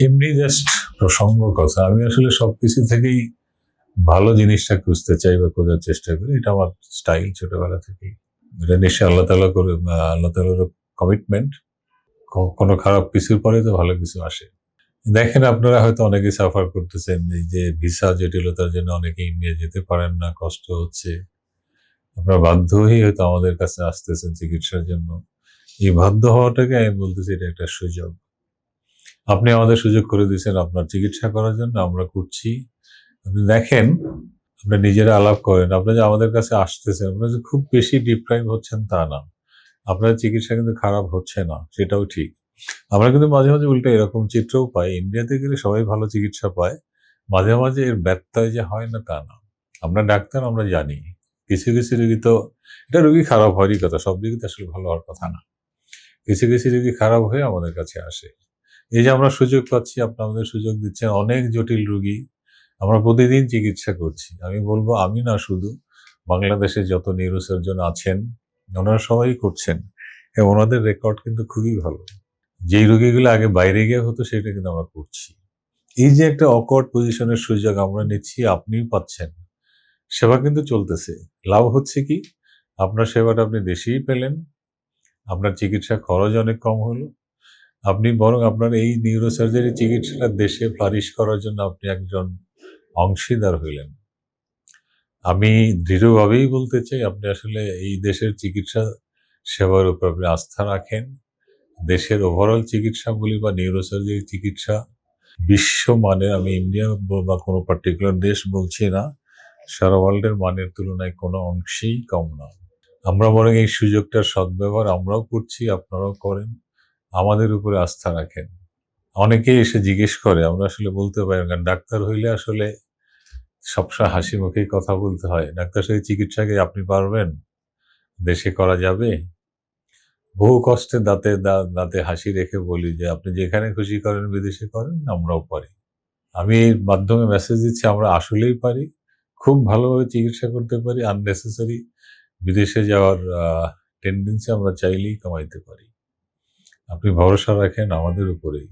এমনি জাস্ট প্রসঙ্গ কথা। আমি আসলে সবকিছু থেকেই ভালো জিনিসটা খুঁজতে চাই বা খোঁজার চেষ্টা করি। এটা আমার স্টাইল ছোটবেলা থেকেই। এটা নিশ্চয়ই আল্লাহ তালা করে আল্লাহ তালার কমিটমেন্ট কোনো খারাপ কিছুর পরে তো ভালো কিছু আসে। দেখেন, আপনারা হয়তো অনেকে সাফার করতেছেন এই যে ভিসা জটিলতার জন্য অনেকে ইন্ডিয়া যেতে পারেন না, কষ্ট হচ্ছে। আপনারা বাধ্য হয়েই হয়তো আমাদের কাছে আসতেছেন চিকিৎসার জন্য। এই বাধ্য হওয়াটাকে আমি বলতেছি এটা একটা সুযোগ। আপনি আমাদের সুযোগ করে দিয়েছেন আপনার চিকিৎসা করার জন্য, আমরা করছি। আপনি দেখেন, আপনি নিজেরা আলাপ করেন, আপনি যে আমাদের কাছে আসতেছেন আপনার যে খুব বেশি ডিপ্রাইভ হচ্ছেন তা না। আপনার চিকিৎসা কিন্তু খারাপ হচ্ছে না, সেটাও ঠিক। আমরা কিন্তু মাঝে মাঝে উল্টো এরকম চিত্রও পাই, ইন্ডিয়াতে গেলে সবাই ভালো চিকিৎসা পায়, মাঝে মাঝে এর ব্যত্যয় যে হয় না তা না। আমরা ডাক্তার, আমরা জানি। কিছু কিছু রোগী তো, এটা রোগী খারাপ হওয়ারই কথা, সব রোগী তো আসলে ভালো হওয়ার কথা না। কিছু কিছু রোগী খারাপ হয়ে আমাদের কাছে আসে। এই যে আমরা সুযোগ পাচ্ছি আপনি আমাদের সুযোগ দিচ্ছেন, অনেক জটিল রুগী আমরা প্রতিদিন চিকিৎসা করছি। আমি বলব, আমি না শুধু বাংলাদেশে যত নিউরোসার্জন আছেন, ওনারা সবাই করছেন। এবং ওনাদের রেকর্ড কিন্তু খুবই ভালো। যেই রুগীগুলো আগে বাইরে গিয়ে হতো, সেটা কিন্তু আমরা করছি। এই যে একটা অকওয়ার্ড পজিশনের সুযোগ আমরা নিচ্ছি আপনিও পাচ্ছেন। সেবা কিন্তু চলতেছে। লাভ হচ্ছে কি? আপনার সেবাটা আপনি দেশেই পেলেন। আপনার চিকিৎসা খরচ অনেক কম হলো। আপনি বরং আপনার এই নিউরোসার্জারি চিকিৎসাটা দেশে ফ্লারিশ করার জন্য আপনি একজন অংশীদার হইলেন। আমি দৃঢ়ভাবেই বলতে চাই, আপনি আসলে এই দেশের চিকিৎসা সেবার উপর আপনি আস্থা রাখেন। দেশের ওভারঅল চিকিৎসাগুলি বা নিউরোসার্জারি চিকিৎসা বিশ্ব বিশ্বমানের আমি ইন্ডিয়া বা কোনো পার্টিকুলার দেশ বলছি না, সারা ওয়ার্ল্ডের মানের তুলনায় কোনো অংশেই কম না। আমরা বরং এই সুযোগটার সদ্ব্যবহার আমরাও করছি, আপনারাও করেন। আমাদের উপরে আস্থা রাখেন। অনেকেই এসে জিজ্ঞেস করে, আমরা আসলে বলতে পারি কারণ ডাক্তার হইলে আসলে সবসময় হাসি মুখেই কথা বলতে হয়। ডাক্তার সাথে চিকিৎসাকে আপনি পারবেন? দেশে করা যাবে? বহু কষ্টে দাঁতে দাঁতে হাসি রেখে বলি যে, আপনি যেখানে খুশি করেন, বিদেশে করেন, আমরাও পারি। আমি এর মাধ্যমে মেসেজ দিচ্ছি, আমরা আসলেই পারি। খুব ভালোভাবে চিকিৎসা করতে পারি। আননেসেসারি বিদেশে যাওয়ার টেন্ডেন্সি আমরা চাইলেই কমাইতে পারি। আপনি ভরসা রাখেন আমাদের উপরেই।